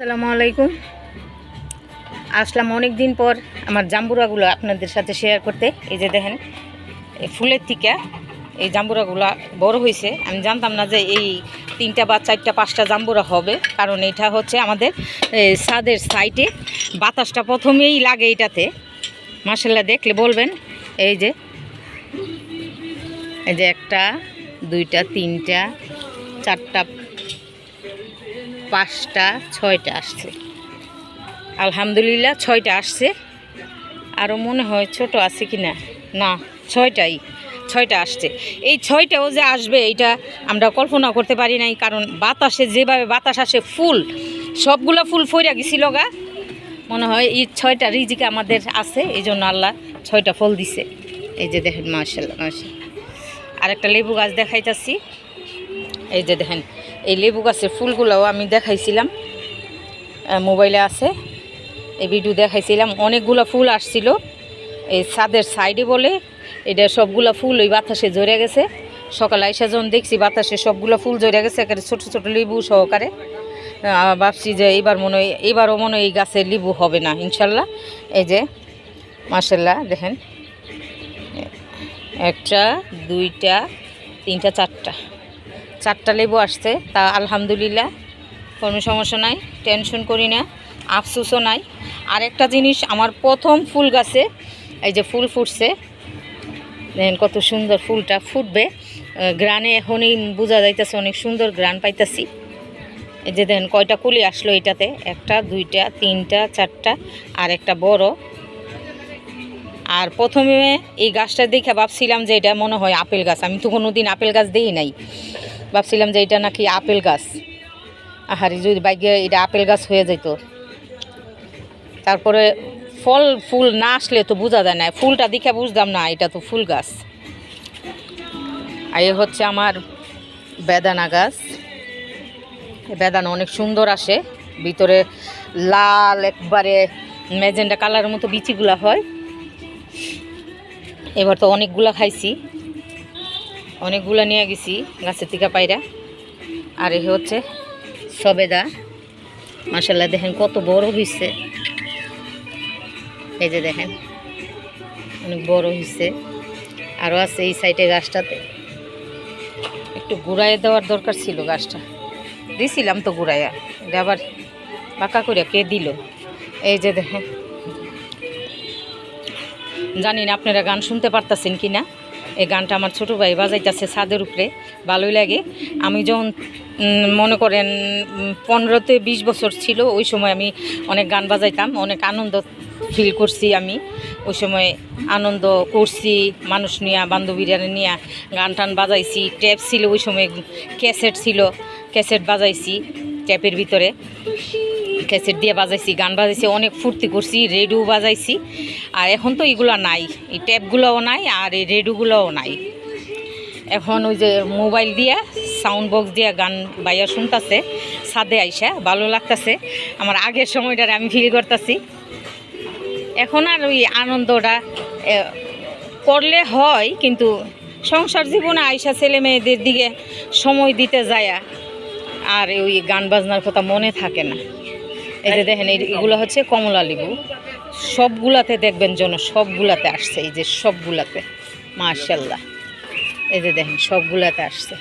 আসসালামু আলাইকুম। আসলাম অনেক দিন পর আমার জাম্বুরাগুলো আপনাদের সাথে শেয়ার করতে। এই যে দেখেন ফুলের থেকে, এই জাম্বুরাগুলো বড় হয়েছে। আমি জানতাম না যে এই তিনটা বা চারটা, পাঁচটা জাম্বুরা হবে, কারণ এটা হচ্ছে আমাদের ছাদের সাইডে বাতাসটা প্রথমেই লাগে এটাতে। মাসাল্লাহ দেখলে বলবেন? এই যে এই যে একটা, দুইটা, তিনটা, চারটা পাঁচটা, ছয়টা আসছে। আলহামদুলিল্লাহ ছয়টা আসছে। আরও মনে হয় ছোট আছে কি না না ছয়টাই, ছয়টা আসছে। এই ছয়টাও যে আসবে এটা আমরা কল্পনা করতে পারি নাই, কারণ বাতাসে যেভাবে বাতাস আসে, ফুল, সবগুলো ফুল ফইরা গেছিল গা। মনে হয় এই ছয়টা রিজিকে আমাদের আছে এই জন্য আল্লাহ ছয়টা ফল দিছে। এই যে দেখেন মার্শাল্লাহ মার্শাল আর একটা লেবু গাছ দেখাইতাছি। এই যে দেখেন এই লেবু গাছের ফুলগুলোও আমি দেখাইছিলাম মোবাইলে আছে। এই ভিডিও দেখাইছিলাম, অনেকগুলো ফুল আসছিল। এই ছাদের সাইডে বলে, এটা সবগুলো ফুল ওই বাতাসে জড়ে গেছে। সকালে আইসা যখন দেখছি বাতাসে সবগুলো ফুল জড়ে গেছে, একেবারে ছোটো ছোটো লেবু সহকারে। ভাবছি যে এবার মনে হয় এবারও মনে এই গাছের লেবু হবে না, ইনশাল্লাহ। এই যে মার্শাল্লাহ দেখেন। একটা, দুইটা, তিনটা, চারটা। চারটা লেবু আসছে, তা আলহামদুলিল্লাহ, কোনো সমস্যা নাই, টেনশন করি না, আফসুসও নাই। আরেকটা জিনিস, আমার প্রথম ফুল গাছে, এই যে ফুল ফুটছে কত সুন্দর ফুলটা ফুটবে গ্রানে এখনই বোঝা যাইতেছে অনেক সুন্দর গ্রান পাইতেছি। এই যে দেখেন কয়টা কুলি আসলো এটাতে, একটা, দুইটা, তিনটা, চারটা, আর একটা বড়। আর প্রথমে এই গাছটা দেখে ভাবছিলাম যে এটা মনে হয় আপেল গাছ। আমি তো কোনো দিন আপেল গাছ দিই নাই। ভাবছিলাম যে এটা নাকি আপেল গাছ। আহারি, যদি বাইকে এটা আপেল গাছ হয়ে যেত। তারপরে ফল, ফুল না আসলে তো বোঝা যায় না। ফুলটা দেখে বুঝতাম না, এটা তো ফুল গাছ। আর এ হচ্ছে আমার বেদানা গাছ। বেদানা অনেক সুন্দর আসে। ভিতরে লাল একবারে ম্যাজেন্ডা কালারের মতো বিচিগুলা হয়। এবার তো অনেকগুলা খাইছি। অনেকগুলা নিয়ে গেছি গাছের থেকে পায়রা আর এ হচ্ছে সবেদা। মাসাল্লাহ দেখেন কত বড় হয়েছে এই যে দেখেন, অনেক বড় হয়েছে আরও আছে এই সাইডে গাছটাতে। একটু গুড়াইয়ে দেওয়ার দরকার ছিল গাছটা। দিছিলাম তো গুড়াইয়া। এটা আবার পাকা করে কে দিল? এই যে দেখেন। জানি না আপনারা গান শুনতে পারতেছেন কি না এই গানটা আমার ছোটো ভাই বাজাইতেছে ছাদের উপরে, ভালোই লাগে। আমি যখন মনে করেন পনেরোতে বিশ বছর ছিল, ওই সময় আমি অনেক গান বাজাইতাম, অনেক আনন্দ ফিল করছি আমি। ওই সময় আনন্দ করছি, মানুষ নিয়ে বান্ধবীরা নিয়ে গান টান বাজাইছি। ট্যাপ ছিল ওই সময়, ক্যাসেট ছিল, ক্যাসেট বাজাইছি, ট্যাপের ভিতরে। ক্যাসেট দিয়ে বাজাইছি, গান বাজাইছি, অনেক ফুর্তি করছি রেডিও বাজাইছি। আর এখন তো এগুলো নাই, এই ট্যাপগুলোও নাই আর এই রেডিওগুলোও নাই। এখন ওই যে মোবাইল দিয়া সাউন্ড বক্স দিয়া গান বাইয়া শুনতেছে, ছাদে আইসা, ভালো লাগতেছে। আমার আগের সময়টারে আমি ফিল করতেছি। এখন আর ওই আনন্দটা করলে হয়, কিন্তু সংসার জীবনে আইসা ছেলে মেয়েদের দিকে সময় দিতে যায়, আর ওই গান বাজনার কথা মনে থাকে না। এই যে দেখেন এগুলো হচ্ছে কমলা লেবু। সবগুলাতে দেখবেন যেন সবগুলাতে আসছে, এই যে সবগুলাতে। মার্শাল্লাহ এই যে দেখেন, সবগুলাতে আসছে।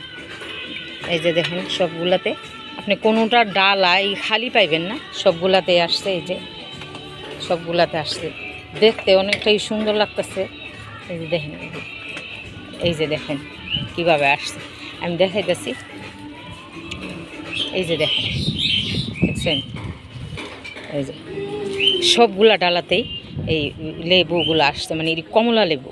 এই যে দেখেন, সবগুলাতে। আপনি কোনোটা ডালা, এই খালি পাইবেন না, সবগুলাতে আসছে, এই যে। সবগুলাতে আসছে। দেখতে অনেকটাই সুন্দর লাগতেছে। এই যে দেখেন এই যে দেখেন, কীভাবে আসছে। আমি দেখাইতেছি। এই যে দেখেন, দেখছেন? এই যে, সবগুলা ডালাতেই এই লেবুগুলো আসছে মানে এই কমলা লেবু।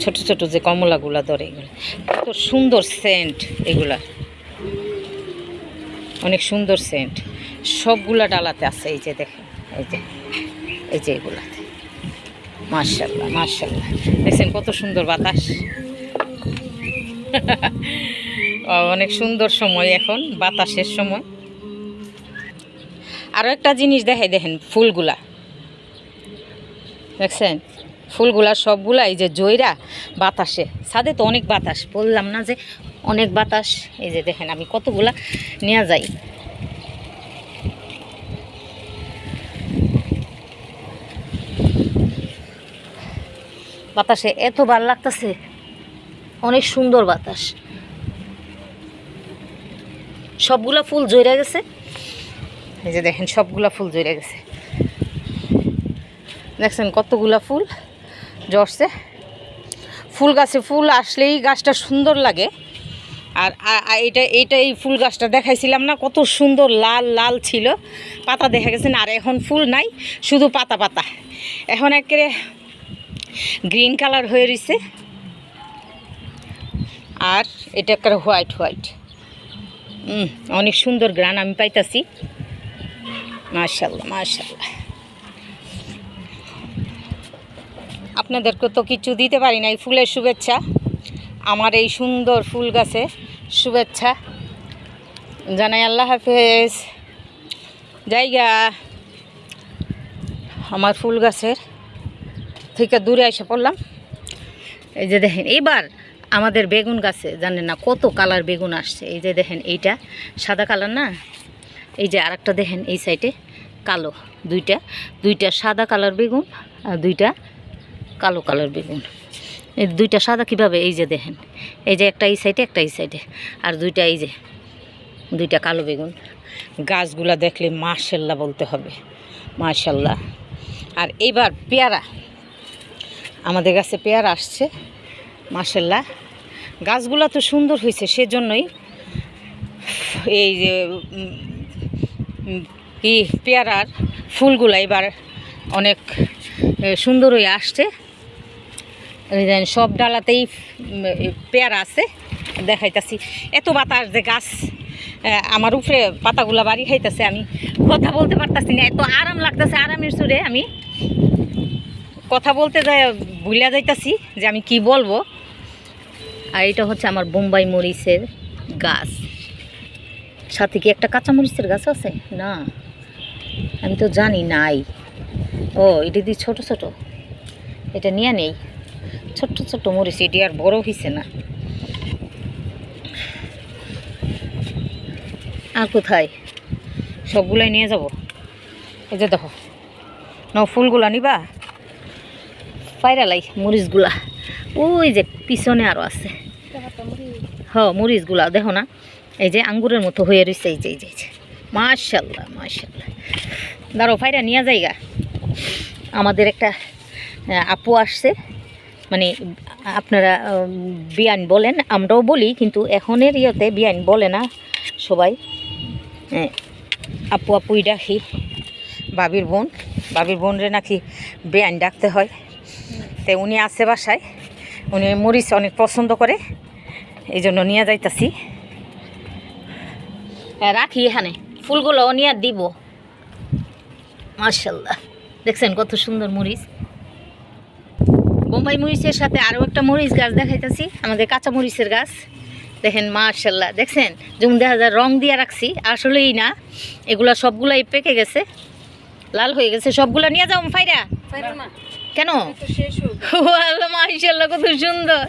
ছোট ছোট যে কমলাগুলা ধরে এগুলো। কত সুন্দর সেন্ট এগুলা। অনেক সুন্দর সেন্ট সবগুলা ডালাতে আছে এই যে দেখেন, এই যে এই যে এগুলাতে। মার্শাল্লাহ মার্শাল্লাহ দেখছেন কত সুন্দর বাতাস। অনেক সুন্দর সময় এখন, বাতাসের সময়। আরও একটা জিনিস দেখাই দেখেন, ফুলগুলা। দেখছেন? ফুলগুলা সবগুলা এই যে জয়রা বাতাসে। ছাদে তো অনেক বাতাস, বললাম না যে অনেক বাতাস। এই যে দেখেন, আমি কতগুলা নেওয়া যাই। বাতাসে এত ভালো লাগতেছে। অনেক সুন্দর বাতাস। সবগুলা ফুল জয়রা গেছে। এই যে দেখেন, সবগুলা ফুল জইরা গেছে। দেখছেন কতগুলা ফুল জড়ছে ফুল গাছে ফুল আসলেই গাছটা সুন্দর লাগে। আর এটা এইটা এই ফুল গাছটা দেখাইছিলাম না, কত সুন্দর লাল লাল ছিল। পাতা দেখা গেছে আর এখন ফুল নাই, শুধু পাতা পাতা। এখন একেবারে গ্রিন কালার হয়ে রয়েছে আর এটা একটা হোয়াইট হোয়াইট। অনেক সুন্দর গ্রান আমি পাইতাছি। মাশাল্লাহ মাশাল্লাহ আপনাদেরকে তো কিছু দিতে পারি না এই ফুলের শুভেচ্ছা। আমার এই সুন্দর ফুল গাছে শুভেচ্ছা। জানাই আল্লাহ হাফেজ। জায়গা। আমার ফুল গাছের থেকে দূরে এসে পড়লাম। এই যে দেখেন, এবার আমাদের বেগুন গাছে, জানেন না কত কালার বেগুন আসছে। এই যে দেখেন, এইটা সাদা কালার না? এই যে আরেকটা দেখেন, এই সাইডে কালো দুইটা। দুইটা সাদা কালার বেগুন আর দুইটা কালো কালার বেগুন। এই দুইটা সাদা কীভাবে? এই যে দেখেন, এই যে একটা এই সাইডে একটা এই সাইডে আর দুইটা এই যে, দুইটা কালো বেগুন। গাছগুলা দেখলে মাশাল্লাহ বলতে হবে, মাশাল্লাহ। আর এবার পেয়ারা, আমাদের কাছে পেয়ারা আসছে, মাশাল্লাহ। গাছগুলো তো সুন্দর হয়েছে, সেজন্যই এই যে কি পেয়ারার ফুলগুলো এবার অনেক সুন্দর হয়ে আসছে। সব ডালাতেই পেয়ারা আছে। দেখাইতাছি। এত বাতাস যে গাছ আমার উপরে পাতাগুলা বাড়ি খাইতেছে আমি। কথা বলতে পারতাছি না, এত আরাম লাগতেছে, আরামের সুরে আমি। কথা বলতে যাই ভুলে যাইতাছি যে আমি কি বলব। আর এটা হচ্ছে আমার বোম্বাই মরিচের গাছ। সাথে কি একটা কাঁচা মরিচের গাছ আছে? না। আমি তো জানি নাই। ও এটা দিয়ে ছোট ছোট। এটা নিয়ে নেই। ছোট্ট ছোট্ট মরিচ এটি আর বড় হয়েছে না। আর কোথায়? সবগুলাই নিয়ে যাব। এই যে দেখো। ন ফুলগুলা নিবা। পায়রালাই মরিচগুলা। ওই যে পিছনে আরও আছে। হ মরিচগুলা দেখো না। এই যে আঙ্গুরের মতো হয়ে রয়েছে এই যে এই যে মাশাল্লাহ মাশাল্লাহ। দাঁড়ো ফাইরা নিয়ে যাইগা। আমাদের একটা আপু আসছে। মানে আপনারা বিয়ান বলেন আমরাও বলি কিন্তু এখনের ইয়েতে বিয়ান বলে না সবাই। হ্যাঁ, আপু আপুই ডাকি বাবির বোন। বাবির বোনরে নাকি বেআইন ডাকতে হয়। তো উনি আছে বাসায়। উনি মরিচ অনেক পছন্দ করে এই জন্য নিয়ে যাইতাছি। রাখি এখানে। ফুলগুলো নিয়ে দিব। মার্শাল্লাহ দেখছেন কত সুন্দর মরিচ। বোম্বাই মরিচের সাথে আরও একটা মরিচ গাছ দেখাইতেছি। আমাদের কাঁচা মরিচের গাছ। দেখেন মার্শাল্লাহ দেখছেন? যেমন দেখা যায় রং দিয়ে রাখছি। আসলেই না। এগুলা সবগুলাই পেকে গেছে। লাল হয়ে গেছে। সবগুলা নিয়ে যাও ফাইরা। কেন? মাশাআল্লাহ কত সুন্দর।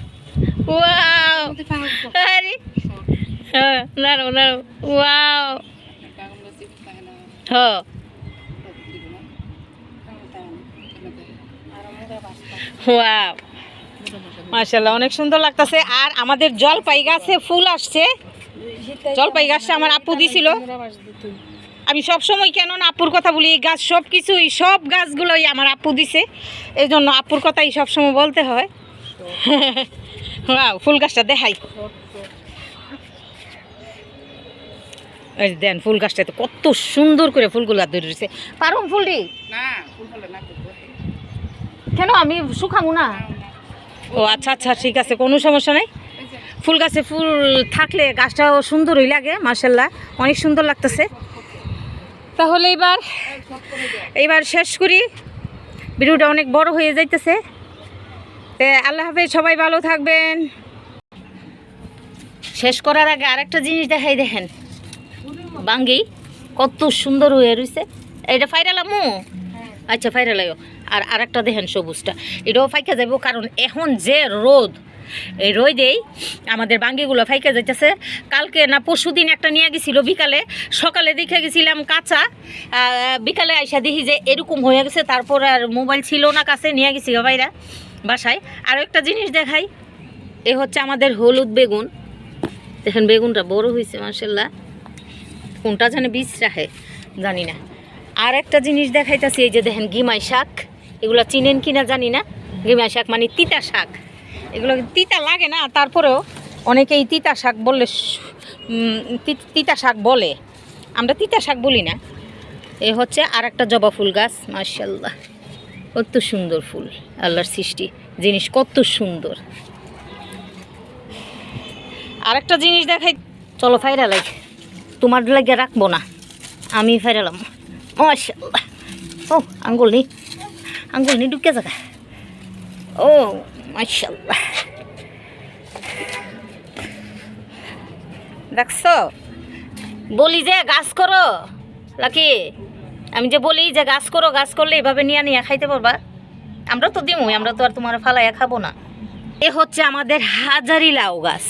আরে। দাঁড়াও দাঁড়াও ওয়াও। হ্যাঁ ওয়াও। মাশাআল্লাহ, অনেক সুন্দর লাগতাছে। আর আমাদের জলপাই গাছে ফুল আসছে। জলপাই গাছটা আমার আপু দিছিল। আমি সব সময় কেন না আপুর কথা বলি, এই গাছ সব কিছুই সব গাছগুলোই আমার আপু দিছে। এই জন্য আপুর কথাই সব সময় বলতে হয়। ফুল গাছটা দেখাই। এই দেন ফুল গাছটা তো কত সুন্দর করে ফুলগুলো ধরে রয়েছে। পারুম ফুলটি? কেন আমি শুকামু না? ও আচ্ছা আচ্ছা ঠিক আছে কোনো সমস্যা নাই। ফুল গাছে ফুল থাকলে গাছটাও সুন্দরই লাগে মার্শাল্লাহ অনেক সুন্দর লাগতেছে। তাহলে এবার এবার শেষ করি। ভিডিওটা অনেক বড় হয়ে যাইতেছে। আল্লাহ হাফেজ সবাই ভালো থাকবেন। শেষ করার আগে আরেকটা জিনিস দেখাই দেখেন। বাঙ্গি, কত সুন্দর হয়ে রয়েছে এটা ফাইরালামু আচ্ছা ফাইরালাইও আর আরেকটা দেখেন সবুজটা। এটাও ফাইকা যাব কারণ এখন যে রোদ, এই রোদেই আমাদের বাঙ্গিগুলো ফাইকা যাইতেছে। কালকে না পরশু দিন একটা নিয়ে গেছিল বিকালে, সকালে দেখে গেছিলাম কাঁচা। বিকালে আইসা দেখি যে এরকম হয়ে গেছে, তারপর আর মোবাইল ছিল না কাছে, নিয়ে গেছি বাইরা বাসায়। আর একটা জিনিস দেখাই, এ হচ্ছে আমাদের হলুদ বেগুন। দেখেন বেগুনটা বড় হয়েছে মার্শাল্লাহ কোনটা জানে বীজ রাখে জানি না। আর একটা জিনিস দেখাইতেছি, এই যে দেখেন গিমাই শাক, এগুলো চিনেন কিনা জানি না। গিমাই শাক মানে তিতা শাক। এগুলো তিতা লাগে না, তারপরেও অনেকেই তিতা শাক বললে তিতা শাক বলে। আমরা তিতা শাক বলি না। এ হচ্ছে আর একটা জবা ফুল গাছ মার্শাল্লাহ কত সুন্দর ফুল, আল্লাহর সৃষ্টি। জিনিস কত সুন্দর। আরেকটা জিনিস দেখাই, চলো ফাইরা লাগ তোমার লাগে রাখব না। আমি ফাইরালাম মাশাল্লাহ ও, আঙ্গুল নি। আঙ্গুল নি, ঢুকে যাবে ও মাশাল্লাহ দেখছ? বলি যে গাছ করো, লাকি। আমি যে বলি যে গাছ করো, গাছ করলে এভাবে নিয়ে নিয়ে খাইতে পারবা। আমরা তো দিমই, আমরা তো আর তোমার ফালাইয়া খাব না। এ হচ্ছে আমাদের হাজারি লাউ গাছ।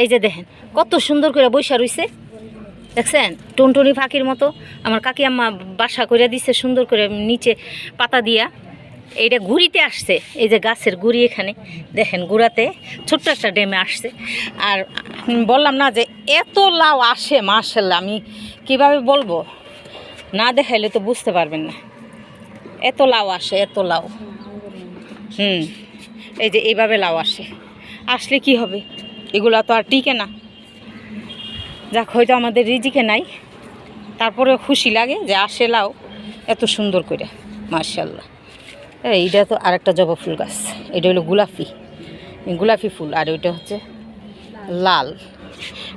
এই যে দেখেন, কত সুন্দর করে বৈশা রইছে। দেখছেন? টুনটুনি পাখির মতো আমার কাকি আম্মা বাসা করে দিচ্ছে সুন্দর করে নিচে পাতা দিয়া। এইটা ঘুরিতে আসছে, এই যে গাছের গুড়ি এখানে। দেখেন, গুড়াতে ছোট্ট একটা ডেমে আসছে। আর বললাম না যে, এত লাউ আসে মার্শাল্লাহ আমি কীভাবে বলব? না দেখাইলে তো বুঝতে পারবেন না। এত লাউ আসে, এত লাউ। হুম, এই যে এইভাবে লাউ আসে। আসলে কি হবে? এগুলো তো আর টিকে না। যাক, হয়তো আমাদের রিজিকে নাই। তারপরে খুশি লাগে যে আসে লাউ, এত সুন্দর করে মার্শাল্লাহ এইটা তো আরেকটা জবা ফুল গাছ। এটা হলো গোলাপি গোলাপি ফুল, আর ওইটা হচ্ছে লাল।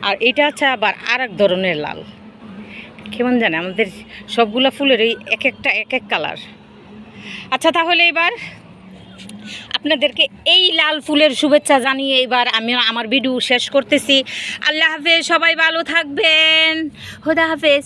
আর এটা হচ্ছে আবার আর এক ধরনের লাল। কেমন জানে, আমাদের সবগুলা ফুলের এই এক একটা, এক এক কালার। আচ্ছা তাহলে এবার আপনাদেরকে এই লাল ফুলের শুভেচ্ছা জানিয়ে এবার আমি আমার ভিডিও শেষ করতেছি। আল্লাহ হাফেজ, সবাই ভালো থাকবেন। হোদা হাফেজ।